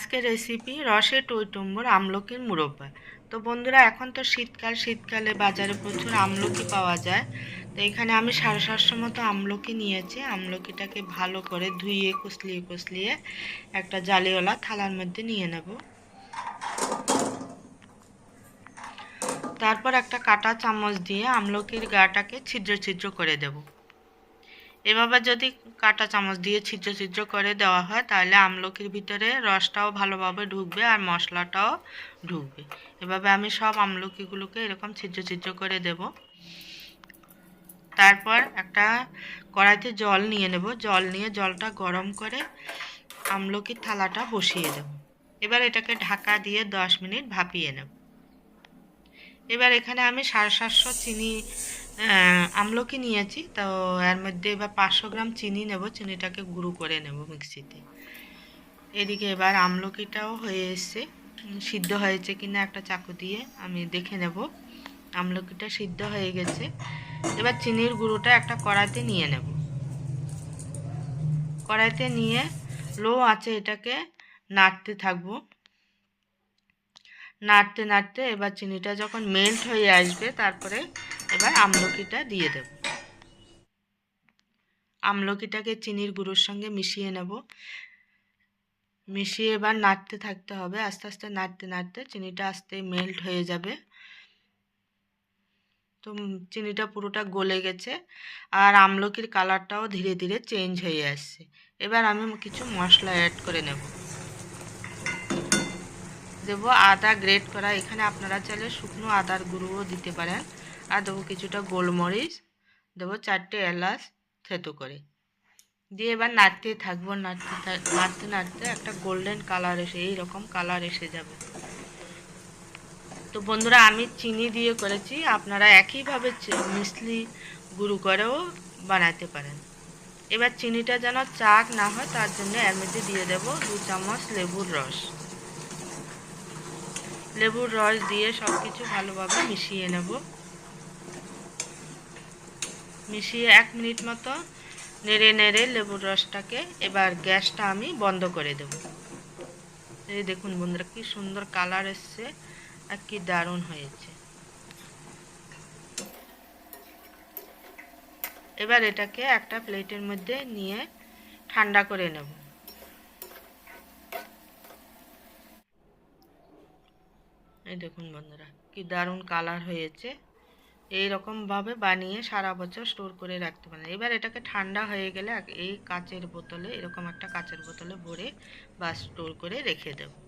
আজকের রেসিপি রসে টইটুম্বর আমলকির মুরব্বা। তো বন্ধুরা, এখন তো শীতকাল, শীতকালে বাজারে প্রচুর আমলকি পাওয়া যায়। তো এখানে আমি সাড়ে সাতশো মতো আমলকি নিয়েছি। আমলকিটাকে ভালো করে ধুইয়ে কুচলিয়ে কুচলিয়ে একটা জালিওয়ালা থালার মধ্যে নিয়ে নেব। তারপর একটা কাটা চামচ দিয়ে আমলকির গাটাকে ছিদ্র ছিদ্র করে দেবো। এভাবে যদি কাঁটা চামচ দিয়ে ছিদ্র ছিদ্র করে দেওয়া হয়, তাহলে আমলকির ভিতরে রসটাও ভালোভাবে ঢুকবে আর মশলাটাও ঢুকবে। এভাবে আমি সব আমলকিগুলোকে এরকম ছিদ্র ছিদ্র করে দেব। তারপর একটা কড়াইতে জল নিয়ে নেব। জল নিয়ে জলটা গরম করে আমলকির থালাটা বসিয়ে দেব। এবার এটাকে ঢাকা দিয়ে দশ মিনিট ভাপিয়ে নেব। এবার এখানে আমি সাড়ে সাতশো চিনি আমলকি নিয়েছি, তো এর মধ্যে এবার পাঁচশো গ্রাম চিনি নেব, চিনিটাকে গুঁড়ো করে নেব মিক্সিতে। এদিকে এবার আমলকিটাও হয়ে এসছে সিদ্ধ হয়েছে কিনা একটা চাকু দিয়ে আমি দেখে নেব। আমলকিটা সিদ্ধ হয়ে গেছে, এবার চিনির গুঁড়োটা একটা কড়াইতে নিয়ে নেব। কড়াইতে নিয়ে লো আছে এটাকে নাড়তে থাকব। নাড়তে নাড়তে এবার চিনিটা যখন মেল্ট হয়ে আসবে, তারপরে এবার আমলকিটা দিয়ে দেব। আমলকিটাকে চিনির গুঁড়োর সঙ্গে মিশিয়ে নেব। মিশিয়ে এবার নাড়তে থাকতে হবে। আস্তে আস্তে নাড়তে নাড়তে চিনিটা আস্তে মেল্ট হয়ে যাবে। তো চিনিটা পুরোটা গলে গেছে আর আমলকির কালারটাও ধীরে ধীরে চেঞ্জ হয়ে আসছে। এবার আমি কিছু মশলা অ্যাড করে নেব। দেবো আদা গ্রেট করা। এখানে আপনারা চাইলে শুকনো আদার গুঁড়োও দিতে পারেন। আর দেবো কিছুটা গোলমরিচ, দেবো চারটে এলাচ, থেতো করে। দিয়ে এবার নাড়তে থাকব, নাড়তে নাড়তে নাড়তে একটা গোল্ডেন কালার এসে এইরকম কালার এসে যাবে। তো বন্ধুরা, আমি চিনি দিয়ে করেছি, আপনারা একইভাবে মিসলি গুঁড়ো করেও বানাতে পারেন। এবার চিনিটা যেন চাক না হয়, তার জন্য এর মধ্যে দিয়ে দেব দু চামচ লেবুর রস। লেবুর রস দিয়ে সব কিছু ভালোভাবে মিশিয়ে নেব। মিশিয়ে এক মিনিট মতো নেড়ে নেড়ে লেবুর রসটাকে এবার গ্যাসটা আমি বন্ধ করে দেব। এই দেখুন বন্ধুরা, কি সুন্দর কালার এসছে আর কি দারুণ হয়েছে। এবার এটাকে একটা প্লেটের মধ্যে নিয়ে ঠান্ডা করে নেব। এই দেখুন বন্ধুরা, কি দারুণ কালার হয়েছে। এই রকমভাবে বানিয়ে সারা বছর স্টোর করে রাখতে পারেন। এবার এটাকে ঠান্ডা হয়ে গেলে এই কাচের বোতলে, এরকম একটা কাচের বোতলে ভরে বা স্টোর করে রেখে দেবো।